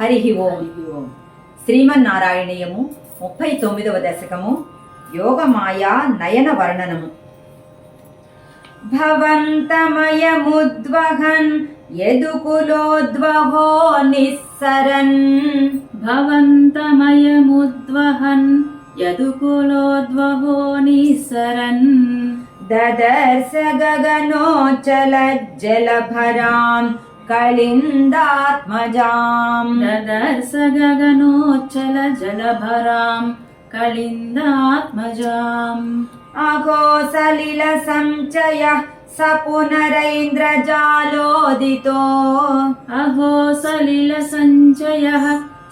హరి ఓం. శ్రీమన్నారాయణీయము ముప్పై తొమ్మిదవ దశకము యోగమాయా నయన వర్ణనము. భవంతమయముద్వహన్ యదుకులోద్వహో నిస్సరన్. భవంతమయముద్వహన్ యదుకులోద్వహో నిసరన్ దదర్శ గగనోచల జలభరాం कलिन्दात्मजाम्। दस गगनोच्चल जलभराम् कलिन्द आत्मजाम् सलिल सञ्चयः स पुनरैन्द्रजालोदितो। अघो सलिल सञ्चयः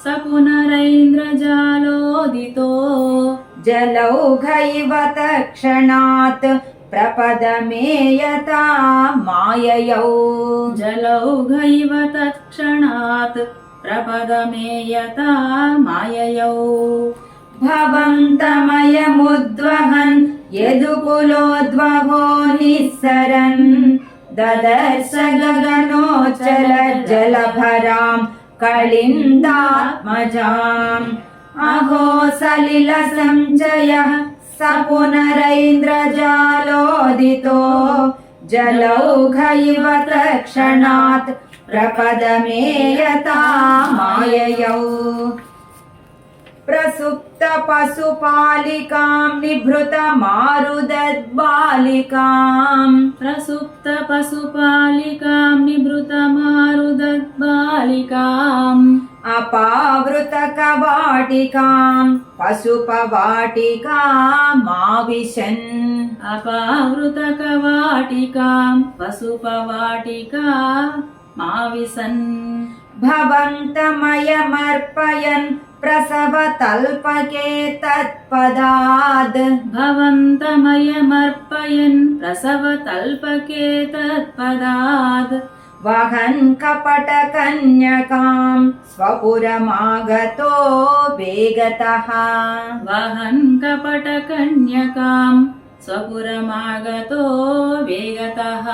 स पुनरैन्द्रजालोदितो। जलौघैव तत्क्षणात् పునరైంద్రజాలోదితో జలౌఘైవ తక్షణాత్ ప్రపదమేయతా మాయయౌ జలౌఘైవ తత్క్షణాత్ ప్రపదమేయతా మాయయౌ భవంతమయముద్వహన్ యదుకులోద్వహో నిస్సరన్ దదర్శ గగనోచల జలభరాం सपुनरेन्द्रजालोदितो जलौघैव तत्क्षणात् प्रपदमेयता माययौ ప్రసుప్త పశుపాలికాం నిభృత మారుదద్బాలికాం ప్రసుప్త పశుపాలికాం నిభృతమారుదద్బాలికాం అపావృత కవాటికాం పశుపవాటికామావిశన్ అపావృత కవాటికాం పశుపవాటికా మావిసన్ భవంతమయమర్పయన్ प्रसवतल्पके तत्पदाद् भवन्तमयमर्पयन् प्रसवतल्पके तत्पदाद् वहन् कपटकन्यकाम् स्वपुरमागतो वेगतः। वहन् कपटकन्यकाम् स्वपुरमागतो वेगतः।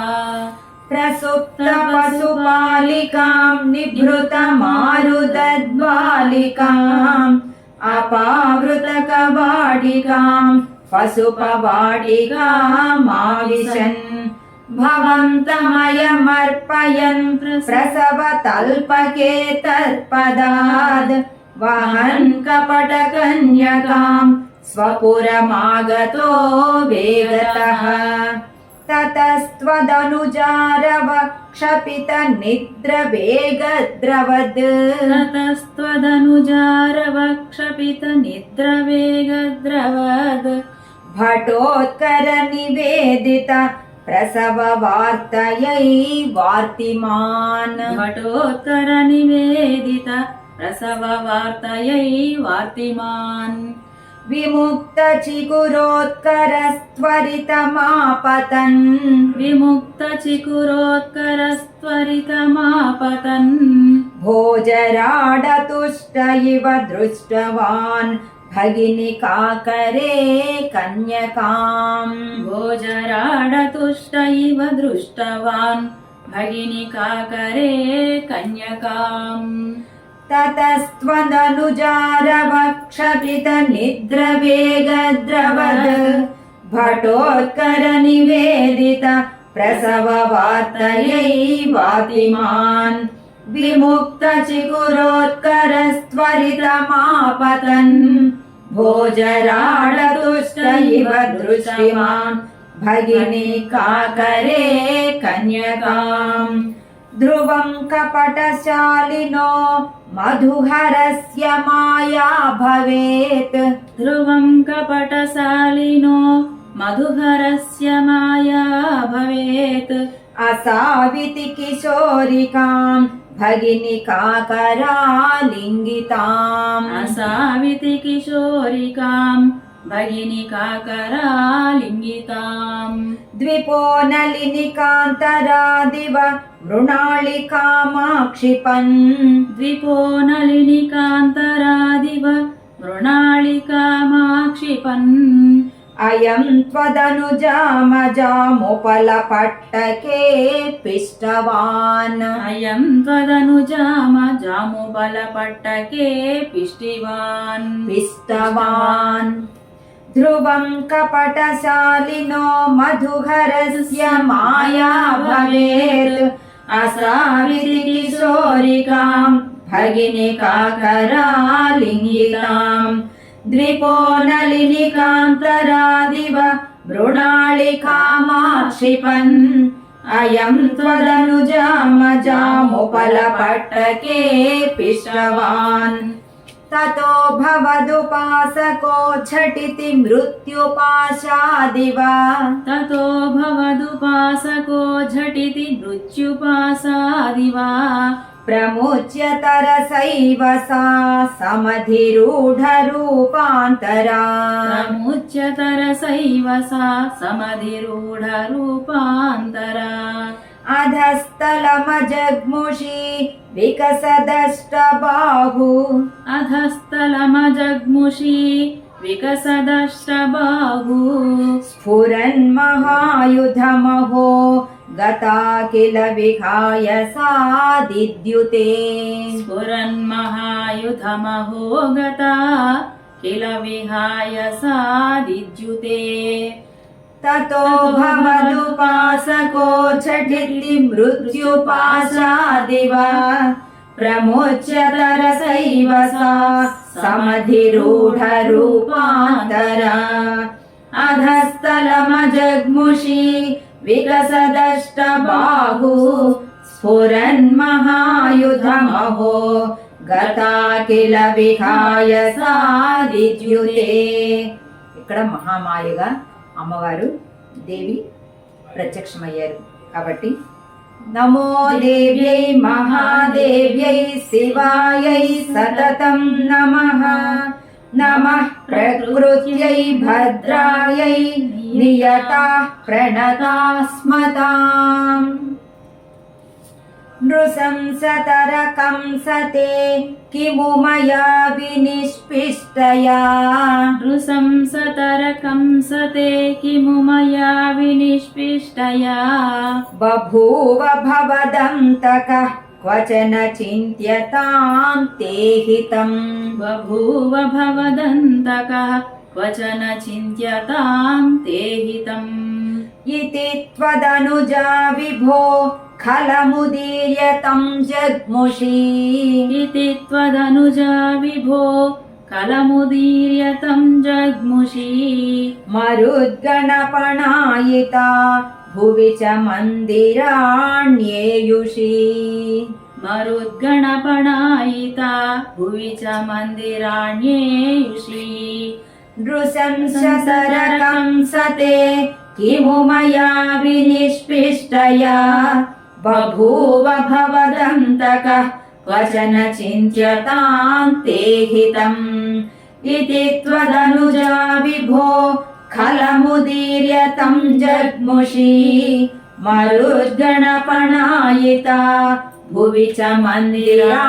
కపట కన్యకాం స్వపురమాగతో వేగతః ప్రసుప్త పశుపాలికాం నిభృత మారుదద్బాలికాం అపావృత కవాడికాం పశుపవాడికామావిశన్ భవంతమయమర్పయన్ ప్రసవ తల్పకే తత్పదాద్ వహన్ కపట కన్యకాం विमुक्तचिकुरोत्करस्त्वरितमापतन्। विमुक्तचिकुरोत्करस्त्वरितमापतन्। भोजराडतुष्ट इव दृष्टवान् भगिनिकाकरे कन्यकाम्। भोजराडतुष्ट इव दृष्टवान् भगिनि काकरे कन्यकाम्। నివేదిత ప్రసవ వార్తయై వార్తిమాన్ విముక్త చిగురోత్కరస్త్వరితమాపతన్ విముక్త చికురోత్కరస్త్వరితమాపతన్ భోజరాడతుష్ట ఇవ దృష్టవాన్ భగిని కాకరే కన్యకాం భోజరాడతుష్ట ఇవ దృష్టవాన్ భగిని కాకరే కన్యకాం తతస్త్వదనుజారవక్షపిత నిద్రవేగద్రవద్ భటోత్కర నివేదిత ప్రసవ వార్తయై వాతిమాన్ విముక్త చికురోత్కరస్త్వరితమాపతన్ భోజరాడతుష్ట ఇవ దృష్టిమాన్ భగిని కాకరే కన్యకాం ధ్రువం కపటశాలినో మధుహరస్య మాయా భవేత్ ధ్రువం కపటశాలినో మధుహరస్య మాయా భవేత్ అసావితి కిశోరికాం భగిని కాకరాలింగితాం అసావితి కిశోరికాం భగిని కాకరాలింగితాం ద్విపోనలిని కాంతరాదివ మృణాళికామాక్షిపన్ ద్విపోనలిని కాంతరాదివ మృణాళికామాక్షిపన్ अयं त्वदनुजामजामुपलपट्टके पिष्टवान् అయం త్వదనుజామ జాము బలపట్టకే పిష్టివాన్ पिष्टवान् ध्रुवं कपटशालिनो मधुहरस्य माया भवेत् असाविति किशोरिकां भगिनिकाकरालिङ्गिताम् द्विपो नलिनिकान्तरादिव मृणालिकामाक्षिपन् अयं त्वदनुजामजामुपलपट्टके पिष्टवान् ततो भवदुपासको झटिति मृत्युपाशादिव ततो भवदुपासको झटिति मृत्युपासादिव प्रमुच्यतरसैव सा समधिरूढरूपान्तरा प्रमुच्यतरसैव सा समधिरूढरूपान्तरा అధస్థలమజగ్ముషి వికసదష్టబాహు అధస్థలమజగ్ముషి వికసదష్టబాహు స్ఫురన్ మహాయుధమహో గతా కిల విహాయ సాదిద్యుతే స్ఫురన్ మహాయుధమహో గతా కిల విహాయ సాదిద్యుతే ततो भवदुपासको झटिति मृत्युपाशादिव प्रमुच्य तरसैव सा समधिरूढरूपान्तरा अधस्तलमजग्मुषी विकसदष्टबाहु स्फुरन्महायुधमहो గతా కిల విహాయ సాదిద్యుతే ఇక్కడ మహామాయగా అమ్మవారు దేవి ప్రత్యక్షమయ్యారు. కాబట్టి నమో దేవ్యై మహాదేవ్యై శివాయై సతతం నమ. నమ ప్రకృత్యై భద్రాయై నియతా ప్రణతాస్మతాం. नृशंसतरकंसते किमु मया विनिष्पिष्टया? नृसंसतरकंसते किमु मया विनिष्पिष्टया? बभूव भवदन्तकः क्वचन चिन्त्यतां ते हि बभूव भवदन्तकः क्वचन चिन्त्यताम् तेहितम् इति त्वदनुजा विभो खलमुदीर्य तं जग्मुषी। इति त्वदनुजा विभो कलमुदीर्यतं जग्मुषी। मरुद्गणपणायिता भुवि च मन्दिराण्येयुषी। मरुद्गणपणायिता भुवि च मन्दिराण्येयुषी। नृशंसतरकं सते किमु मया विनिष्पिष्टया। बभूव भवदन्तकः क्वचन चिन्त्यतां ते हितम्। इति त्वदनुजा विभो खलमुदीर्य तं जग्मुषी। मरुद्गणपणायिता भुवि च मन्दिराण्येयुषी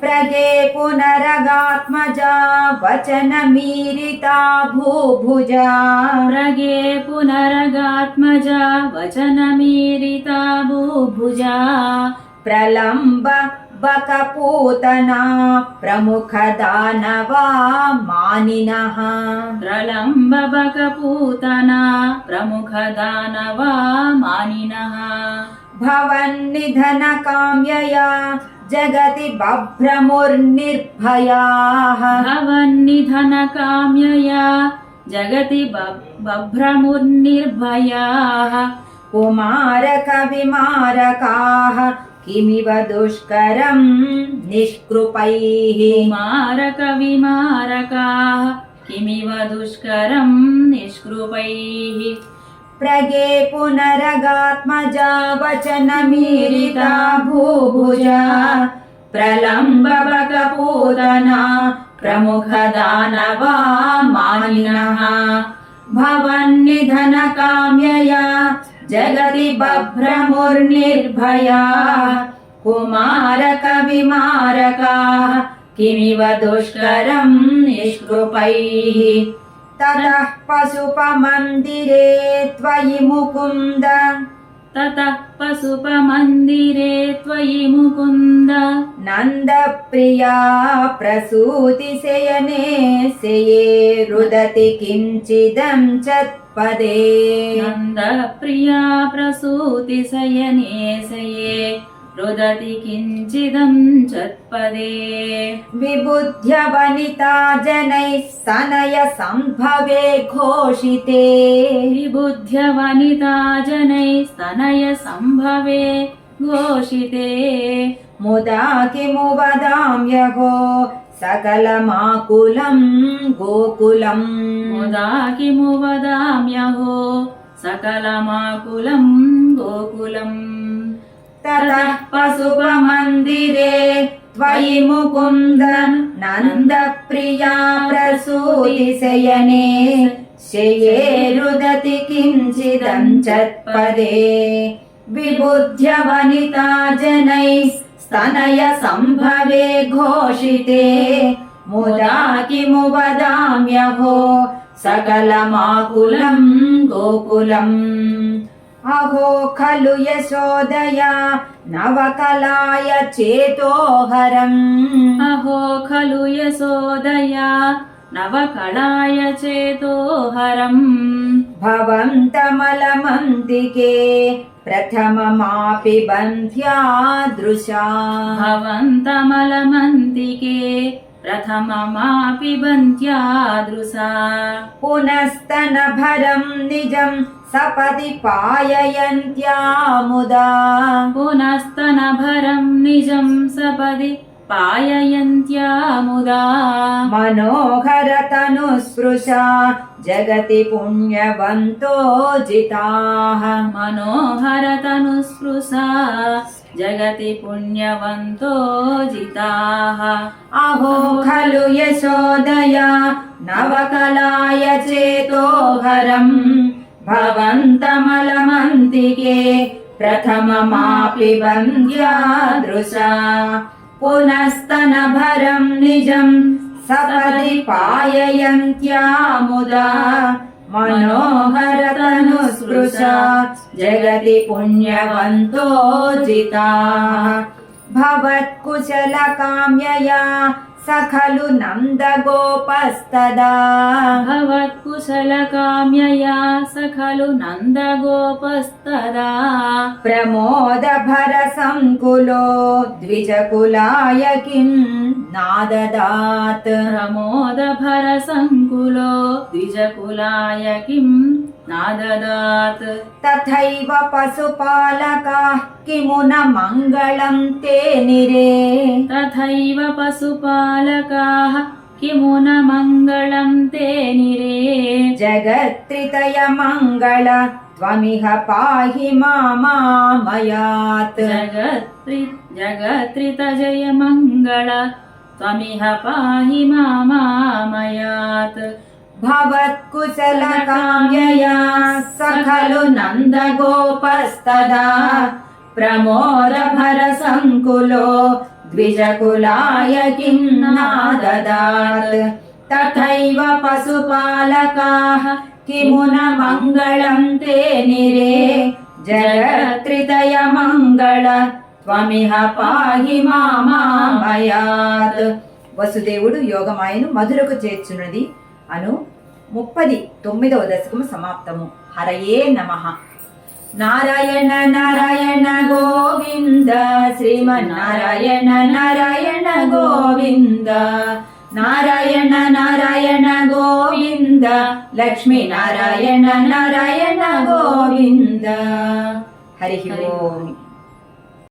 प्रगे पुनरगात्मजा वचनमीरिता भूभुजा प्रगे पुनरगात्मजा वचनमीरिता भूभुजा प्रलम्ब बकपूतना प्रमुखदानवा मानिनः प्रलम्बबकपूतना प्रमुखदानवा मानिनः भवन्निधनकाम्यया जगति बभ्रमुर्निर्भयाः। भवन्निधनकाम्यया जगति बभ- बभ्रमुर्निर्भयाः। कुमारकविमारकाः किमिव दुष्करं निष्कृपैः। कुमारकविमारकाः किमिव दुष्करं निष्कृपैः। प्रगे पुनरगात्मजा वचनमीरिता भूभुजा प्रलम्बबकपूतना प्रमुखदानवा मानिनः। भवन्निधनकाम्यया जगति बभ्रमुर्निर्भया कुमारकविमारकाः किमिव दुष्करं निष्कृपैः। ततः पशुपमन्दिरे त्वयि मुकुन्द ततः पशुपमन्दिरे त्वयि मुकुन्द नन्दप्रिया प्रसूतिशयने शये रुदति किञ्चिदं चत्पदे नन्दप्रिया प्रसूतिशयने शये रुदति किञ्चिदं चत्पदे विबुध्यवनिता जनैः सनय सम्भवे घोषिते विबुध्यवनिता जनैः स्तनय सम्भवे घोषिते मुदा किमु वदाम्यहो सकलमाकुलं गोकुलम् मुदा किमु वदाम्यहो सकलमाकुलं गोकुलम् ततः पशुपमन्दिरे त्वयि मुकुन्द नन्दप्रिया प्रसूतिशयने शये रुदति किञ्चिदं चत्पदे विबुध्यवनिता जनैः स्तनय सम्भवे घोषिते मुदा किमु वदाम्यहो सकलमाकुलं गोकुलम् अहो खलु यशोदया नवकलाय चेतोहरम् अहो खलु यशोदया नवकलाय चेतोहरम् भवन्तमलमन्तिके प्रथममापि बन्ध्यादृशा भवन्तमलमन्तिके प्रथममापि बन्त्यादृशा पुनस्तनभरं निजं सपदि पाययन्त्या मुदा पुनस्तनभरं निजं सपदि पाययन्त्या मुदा मनोहरतनुस्पृशा जगति पुण्यवन्तो जिताः मनोहरतनुस्पृशा जगति पुण्यवन्तो जिताः अहो खलु यशोदया नवकलाय चेतोहरम् भवन्तमलमन्तिके प्रथममापि वन्द्यादृशा पुनस्तनभरं निजं सपदि पाययन्त्या मुदा मनोहरतनुस्पृशा जगति पुण्यवन्तो जिताः भवत्कुशलकाम्यया स खलु नन्दगोपस्तदा भवत्कुशलकाम्यया स खलु नन्दगोपस्तदा प्रमोदभरसङ्कुलो द्विजकुलाय किं नाददात् प्रमोदभरसङ्कुलो द्विजकुलाय किं नाददात्। तथैव पशुपालकाः किमु न मङ्गलं ते निरे। तथैव पशुपालकाः किमु न मङ्गलं ते निरे। जगत्त्रितयमङ्गल त्वमिह पाहि मामामयात्। जगत्रि जगत्रितजय मङ्गल त्वमिह पाहि मामामयात् भवत्कुशलकाम्यया स खलु नन्दगोपस्तदा प्रमोदभरसङ्कुलो द्विजकुलाय किं नाददात् तथैव पशुपालकाः किमु न मङ्गलं ते निरे जगत्त्रितयमङ्गल త్వమిహ పాహి మామామయాత్ వసుదేవుడు యోగమాయను మధురకు చేర్చున్నది అను ముప్పది తొమ్మిదవ దశకము సమాప్తము. హరయే నమ. నారాయణ నారాయణ గోవింద. శ్రీమన్నారాయణ నారాయణ గోవింద. నారాయణ నారాయణ గోవింద. లక్ష్మీ నారాయణ నారాయణ గోవింద. హరి ఓం.